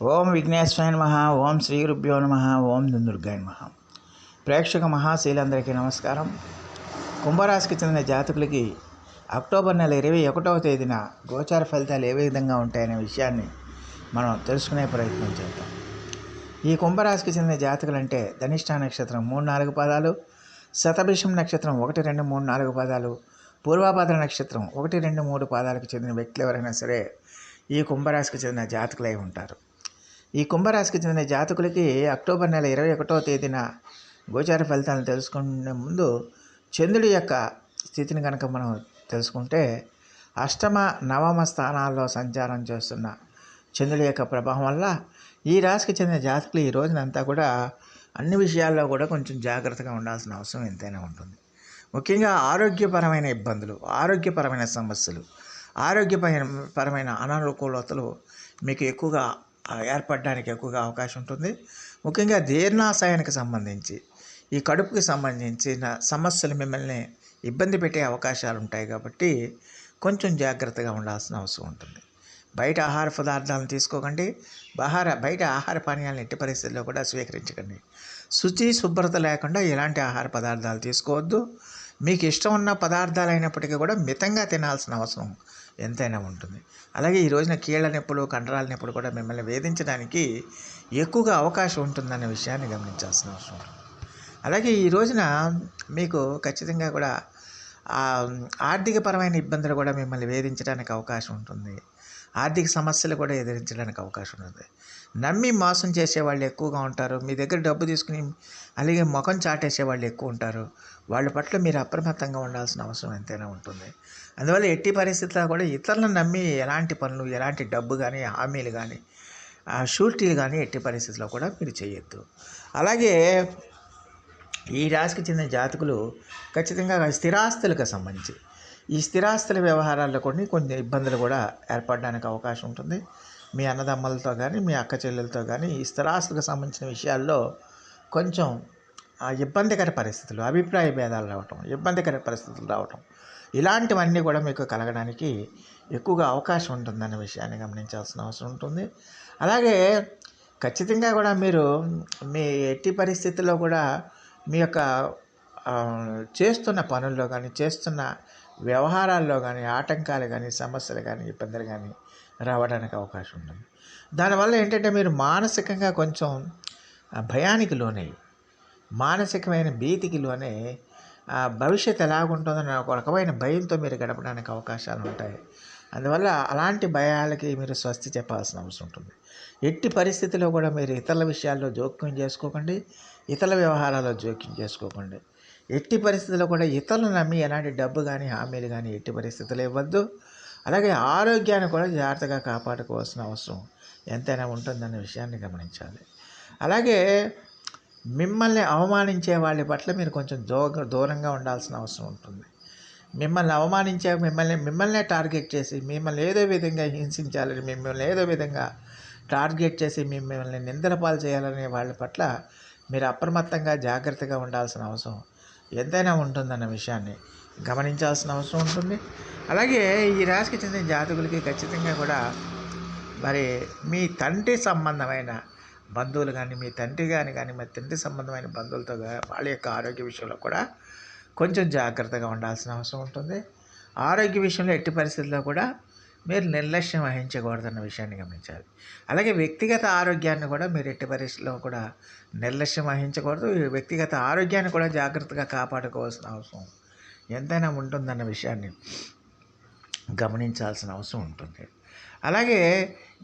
ఓం విఘ్నేశ్వరాయ నమ ఓం శ్రీ గురుభ్యో నమ ఓం దుందుర్గాయ నమ. ప్రేక్షక మహాశీలందరికీ నమస్కారం. కుంభరాశికి చెందిన జాతకులకి అక్టోబర్ నెల ఇరవై ఒకటవ తేదీన గోచార ఫలితాలు ఏ విధంగా ఉంటాయనే విషయాన్ని మనం తెలుసుకునే ప్రయత్నం చేద్దాం. ఈ కుంభరాశికి చెందిన జాతకులు అంటే ధనిష్ట నక్షత్రం మూడు నాలుగు పదాలు శతభిషం నక్షత్రం ఒకటి రెండు మూడు నాలుగు పదాలు పూర్వాభద్ర నక్షత్రం ఒకటి రెండు మూడు పాదాలకు చెందిన వ్యక్తులు ఎవరైనా సరే ఈ కుంభరాశికి చెందిన జాతకులై ఉంటారు. ఈ కుంభరాశికి చెందిన జాతకులకి అక్టోబర్ నెల ఇరవై ఒకటవ తేదీన గోచార ఫలితాలను తెలుసుకునే ముందు చంద్రుడి యొక్క స్థితిని కనుక మనం తెలుసుకుంటే అష్టమ నవమ స్థానాల్లో సంచారం చేస్తున్న చంద్రుడి యొక్క ప్రభావం వల్ల ఈ రాశికి చెందిన జాతకులు ఈ రోజునంతా కూడా అన్ని విషయాల్లో కూడా కొంచెం జాగ్రత్తగా ఉండాల్సిన అవసరం ఎంతైనా ఉంటుంది. ముఖ్యంగా ఆరోగ్యపరమైన ఇబ్బందులు ఆరోగ్యపరమైన సమస్యలు ఆరోగ్యపరమైన పరమైన అనానుకూలతలు మీకు ఎక్కువగా ఏర్పడడానికి ఎక్కువగా అవకాశం ఉంటుంది. ముఖ్యంగా జీర్ణాశయానికి సంబంధించి ఈ కడుపుకి సంబంధించిన సమస్యలు మిమ్మల్ని ఇబ్బంది పెట్టే అవకాశాలు ఉంటాయి కాబట్టి కొంచెం జాగ్రత్తగా ఉండాల్సిన అవసరం ఉంటుంది. బయట ఆహార పదార్థాలను తీసుకోకండి. బహార బయట ఆహార పానీయాలను ఎట్టి పరిస్థితుల్లో కూడా స్వీకరించకండి. శుచి శుభ్రత లేకుండా ఎలాంటి ఆహార పదార్థాలు తీసుకోవద్దు. మీకు ఇష్టం ఉన్న పదార్థాలు అయినప్పటికీ కూడా మితంగా తినాల్సిన అవసరం ఎంతైనా ఉంటుంది. అలాగే ఈ రోజున కీళ్ళ నొప్పులు కండరాల నొప్పులు కూడా మిమ్మల్ని వేధించడానికి ఎక్కువగా అవకాశం ఉంటుందనే విషయాన్ని గమనించాల్సిన అవసరం ఉంటుంది అలాగే ఈ రోజున మీకు ఖచ్చితంగా కూడా ఆర్థికపరమైన ఇబ్బందులు కూడా మిమ్మల్ని వేధించడానికి అవకాశం ఉంటుంది. ఆర్థిక సమస్యలు కూడా ఎదిరించడానికి అవకాశం ఉంది. నమ్మి మోసం చేసే వాళ్ళు ఎక్కువగా ఉంటారు. మీ దగ్గర డబ్బు తీసుకుని అలాగే ముఖం చాటేసే వాళ్ళు ఎక్కువ ఉంటారు. వాళ్ళ పట్ల మీరు అప్రమత్తంగా ఉండాల్సిన అవసరం ఎంతైనా ఉంటుంది. అందువల్ల ఎట్టి పరిస్థితుల్లో కూడా ఇతరులను నమ్మి ఎలాంటి పనులు ఎలాంటి డబ్బు కానీ హామీలు కానీ ఆ, షూరిటీలు కానీ ఎట్టి పరిస్థితుల్లో కూడా మీరు చేయొద్దు. అలాగే ఈ రాశికి చెందిన జాతకులు ఖచ్చితంగా స్థిరాస్తులకు సంబంధించి ఈ స్థిరాస్తుల వ్యవహారాల్లో కొన్ని కొన్ని ఇబ్బందులు కూడా ఏర్పడడానికి అవకాశం ఉంటుంది. మీ అన్నదమ్ములతో కానీ మీ అక్క చెల్లెలతో కానీ ఈ స్థిరాస్తులకు సంబంధించిన విషయాల్లో కొంచెం ఇబ్బందికర పరిస్థితులు అభిప్రాయ భేదాలు రావటం ఇబ్బందికర పరిస్థితులు రావటం ఇలాంటివన్నీ కూడా మీకు కలగడానికి ఎక్కువగా అవకాశం ఉంటుందనే విషయాన్ని గమనించాల్సిన అవసరం ఉంటుంది. అలాగే ఖచ్చితంగా కూడా మీరు మీ ఎట్టి పరిస్థితుల్లో కూడా మీ యొక్క చేస్తున్న పనుల్లో కానీ చేస్తున్న వ్యవహారాల్లో కానీ ఆటంకాలు కానీ సమస్యలు కానీ ఇబ్బందులు కానీ రావడానికి అవకాశం ఉంటుంది దానివల్ల ఏంటంటే మీరు మానసికంగా కొంచెం భయానికి లోనయ్యి మానసికమైన భీతికి లోనే భవిష్యత్ ఎలాగుంటుందని ఒక రకమైన భయంతో మీరు గడపడానికి అవకాశాలు ఉంటాయి. అందువల్ల అలాంటి భయాలకి మీరు స్వస్తి చెప్పాల్సిన అవసరం ఉంటుంది. ఎట్టి పరిస్థితిలో కూడా మీరు ఇతరుల విషయాల్లో జోక్యం చేసుకోకండి. ఇతరుల వ్యవహారాల్లో జోక్యం చేసుకోకండి. ఎట్టి పరిస్థితుల్లో కూడా ఇతరులు నమ్మి ఎలాంటి డబ్బు కానీ హామీలు కానీ ఎట్టి పరిస్థితులు ఇవ్వద్దు. అలాగే ఆరోగ్యాన్ని కూడా జాగ్రత్తగా కాపాడుకోవాల్సిన అవసరం ఎంతైనా ఉంటుందనే విషయాన్ని గమనించాలి. అలాగే మిమ్మల్ని అవమానించే వాళ్ళ పట్ల మీరు కొంచెం దో దూరంగా ఉండాల్సిన అవసరం ఉంటుంది. మిమ్మల్ని అవమానించే మిమ్మల్ని మిమ్మల్నే టార్గెట్ చేసి మిమ్మల్ని ఏదో విధంగా హింసించాలని మిమ్మల్ని ఏదో విధంగా టార్గెట్ చేసి మిమ్మల్ని నిందలపాలు చేయాలనే వాళ్ళ పట్ల మీరు అప్రమత్తంగా జాగ్రత్తగా ఉండాల్సిన అవసరం. ఎంతైనా ఉంటుందన్న విషయాన్ని గమనించాల్సిన అవసరం ఉంటుంది. అలాగే ఈ రాశికి చెందిన జాతకులకి ఖచ్చితంగా కూడా మరి మీ తండ్రి సంబంధమైన బంధువులు కానీ మీ తండ్రి కానీ కానీ మీ తండ్రి సంబంధమైన బంధువులతో వాళ్ళ యొక్క ఆరోగ్య విషయంలో కూడా కొంచెం జాగ్రత్తగా ఉండాల్సిన అవసరం ఉంటుంది. ఆరోగ్య విషయంలో ఎట్టి పరిస్థితుల్లో కూడా మీరు నిర్లక్ష్యం వహించకూడదన్న విషయాన్ని గమనించాలి. అలాగే వ్యక్తిగత ఆరోగ్యాన్ని కూడా మీరు ఎట్టి పరిస్థితిలో కూడా నిర్లక్ష్యం వహించకూడదు. వ్యక్తిగత ఆరోగ్యాన్ని కూడా జాగ్రత్తగా కాపాడుకోవాల్సిన అవసరం ఎంతైనా ఉంటుందన్న విషయాన్ని గమనించాల్సిన అవసరం ఉంటుంది. అలాగే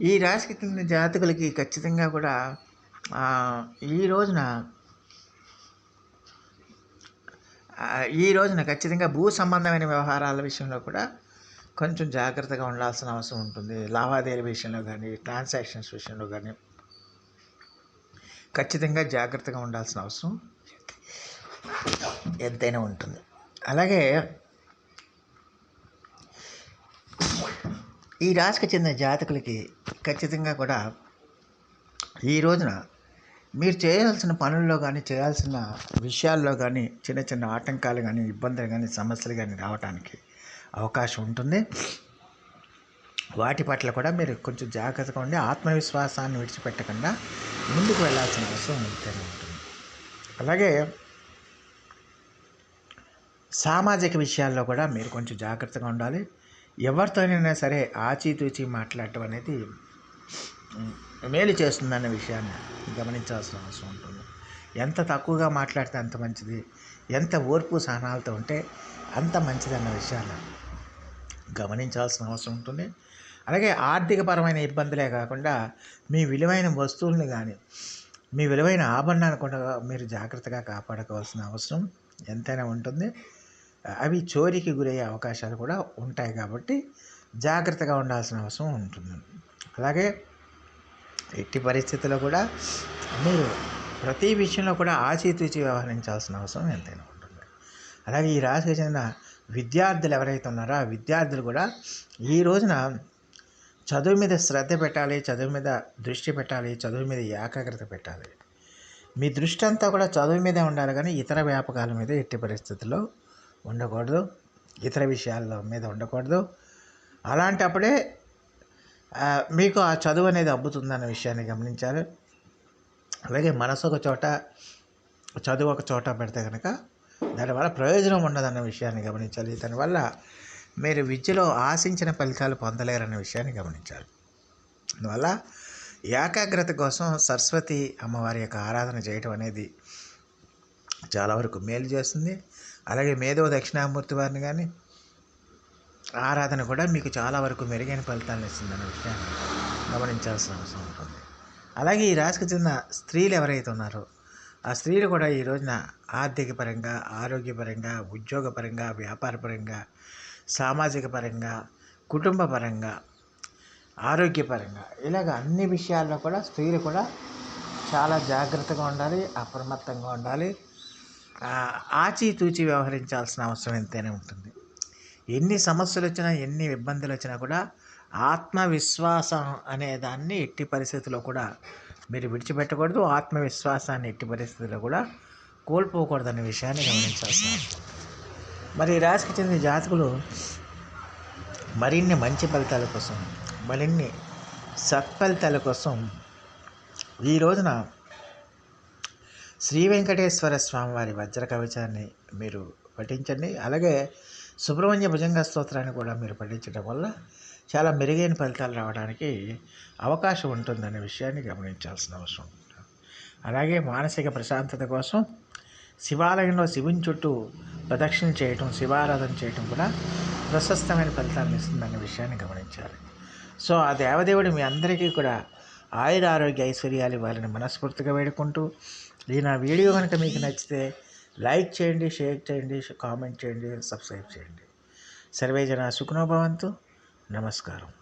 ఈ రాశికి చెందిన జాతకులకి ఖచ్చితంగా కూడా ఈ రోజున ఈ రోజున ఖచ్చితంగా భూ సంబంధమైన వ్యవహారాల విషయంలో కూడా కొంచెం జాగ్రత్తగా ఉండాల్సిన అవసరం ఉంటుంది. లావాదేవీల విషయంలో కానీ ట్రాన్సాక్షన్స్ విషయంలో కానీ ఖచ్చితంగా జాగ్రత్తగా ఉండాల్సిన అవసరం ఎంతైనా ఉంటుంది. అలాగే ఈ రాశికి చెందిన జాతకులకి ఖచ్చితంగా కూడా ఈ రోజున మీరు చేయాల్సిన పనుల్లో కానీ చేయాల్సిన విషయాల్లో కానీ చిన్న చిన్న ఆటంకాలు కానీ ఇబ్బందులు కానీ సమస్యలు కానీ రావడానికి అవకాశం ఉంటుంది. వాటి పట్ల కూడా మీరు కొంచెం జాగ్రత్తగా ఉండి ఆత్మవిశ్వాసాన్ని విడిచిపెట్టకుండా ముందుకు వెళ్ళాల్సిన అవసరం ఎంతైనా ఉంటుంది. అలాగే సామాజిక విషయాల్లో కూడా మీరు కొంచెం జాగ్రత్తగా ఉండాలి. ఎవరితోనైనా సరే ఆచితూచి మాట్లాడటం అనేది మేలు చేస్తుందన్న విషయాన్ని గమనించాల్సిన అవసరం ఉంటుంది. ఎంత తక్కువగా మాట్లాడితే అంత మంచిది ఎంత ఓర్పు సహనాలతో ఉంటే అంత మంచిదన్న విషయాన్ని గమనించాల్సిన అవసరం ఉంటుంది. అలాగే ఆర్థికపరమైన ఇబ్బందులే కాకుండా మీ విలువైన వస్తువుల్ని కానీ మీ విలువైన ఆభరణాన్ని కూడా మీరు జాగ్రత్తగా కాపాడుకోవాల్సిన అవసరం ఎంతైనా ఉంటుంది. అవి చోరీకి గురయ్యే అవకాశాలు కూడా ఉంటాయి కాబట్టి జాగ్రత్తగా ఉండాల్సిన అవసరం ఉంటుంది. అలాగే ఎట్టి పరిస్థితుల్లో కూడా మీరు ప్రతి విషయంలో కూడా ఆచితూచి వ్యవహరించాల్సిన అవసరం ఎంతైనా ఉంటుంది. అలాగే ఈ రాశికి చెందిన విద్యార్థులు ఎవరైతే ఉన్నారో ఆ విద్యార్థులు కూడా ఈ రోజున చదువు మీద శ్రద్ధ పెట్టాలి చదువు మీద దృష్టి పెట్టాలి చదువు మీద ఏకాగ్రత పెట్టాలి. మీ దృష్టి అంతా కూడా చదువు మీదే ఉండాలి కానీ ఇతర వ్యాపకాల మీద ఎట్టి పరిస్థితుల్లో ఉండకూడదు. ఇతర విషయాల మీద ఉండకూడదు. అలాంటప్పుడే మీకు ఆ చదువు అనేది అబ్బుతుందన్న విషయాన్ని గమనించాలి. అలాగే మనసు ఒక చోట చదువు ఒక చోట పెడితే కనుక దానివల్ల ప్రయోజనం ఉండదన్న విషయాన్ని గమనించాలి. దానివల్ల మీరు విద్యలో ఆశించిన ఫలితాలు పొందలేరన్న విషయాన్ని గమనించాలి. అందువల్ల ఏకాగ్రత కోసం సరస్వతి అమ్మవారి యొక్క ఆరాధన చేయటం అనేది చాలా వరకు మేలు చేస్తుంది. అలాగే మేధో దక్షిణామూర్తి వారిని కానీ ఆరాధన కూడా మీకు చాలా వరకు మెరుగైన ఫలితాలను ఇస్తుందన్న విషయాన్ని గమనించాల్సిన అవసరం ఉంటుంది. అలాగే ఈ రాశికి చెందిన స్త్రీలు ఎవరైతే ఉన్నారో ఆ స్త్రీలు కూడా ఈ రోజున ఆర్థిక పరంగా ఆరోగ్యపరంగా ఉద్యోగపరంగా వ్యాపారపరంగా సామాజిక పరంగా కుటుంబ పరంగా ఆరోగ్యపరంగా ఇలాగ అన్ని విషయాల్లో కూడా స్త్రీలు కూడా చాలా జాగ్రత్తగా ఉండాలి అప్రమత్తంగా ఉండాలి. ఆచితూచి వ్యవహరించాల్సిన అవసరం ఎంతైనా ఉంటుంది. ఎన్ని సమస్యలు వచ్చినా ఎన్ని ఇబ్బందులు వచ్చినా కూడా ఆత్మవిశ్వాసం అనే దాన్ని ఎట్టి పరిస్థితుల్లో కూడా మీరు విడిచిపెట్టకూడదు ఆత్మవిశ్వాసాన్ని ఎట్టి పరిస్థితుల్లో కూడా కోల్పోకూడదనే విషయాన్ని గమనించాల్సి మరి ఈ రాశికి చెందిన జాతకులు మరిన్ని మంచి ఫలితాల కోసం మరిన్ని సత్ఫలితాల కోసం ఈ రోజున శ్రీ వెంకటేశ్వర స్వామి వారి వజ్ర కవచాన్ని మీరు పఠించండి. అలాగే సుబ్రహ్మణ్య భుజంగ స్తోత్రాన్ని కూడా మీరు పఠించడం వల్ల చాలా మెరుగైన ఫలితాలు రావడానికి అవకాశం ఉంటుందనే విషయాన్ని గమనించాల్సిన అవసరం అలాగే మానసిక ప్రశాంతత కోసం శివాలయంలో శివుని చుట్టూ ప్రదక్షిణ చేయటం శివారాధన చేయటం కూడా ప్రశస్తమైన ఫలితాలను ఇస్తుందనే విషయాన్ని గమనించాలి. సో ఆ దేవదేవుడు మీ అందరికీ కూడా ఆయుర ఆరోగ్య ఐశ్వర్యాలు ఇవ్వాలని మనస్ఫూర్తిగా వేడుకుంటూ ఈ నా వీడియో కనుక మీకు నచ్చితే లైక్ చేయండి షేర్ చేయండి కామెంట్ చేయండి సబ్స్క్రైబ్ చేయండి. సర్వే జన సుఖనోభవంతు నమస్కారం.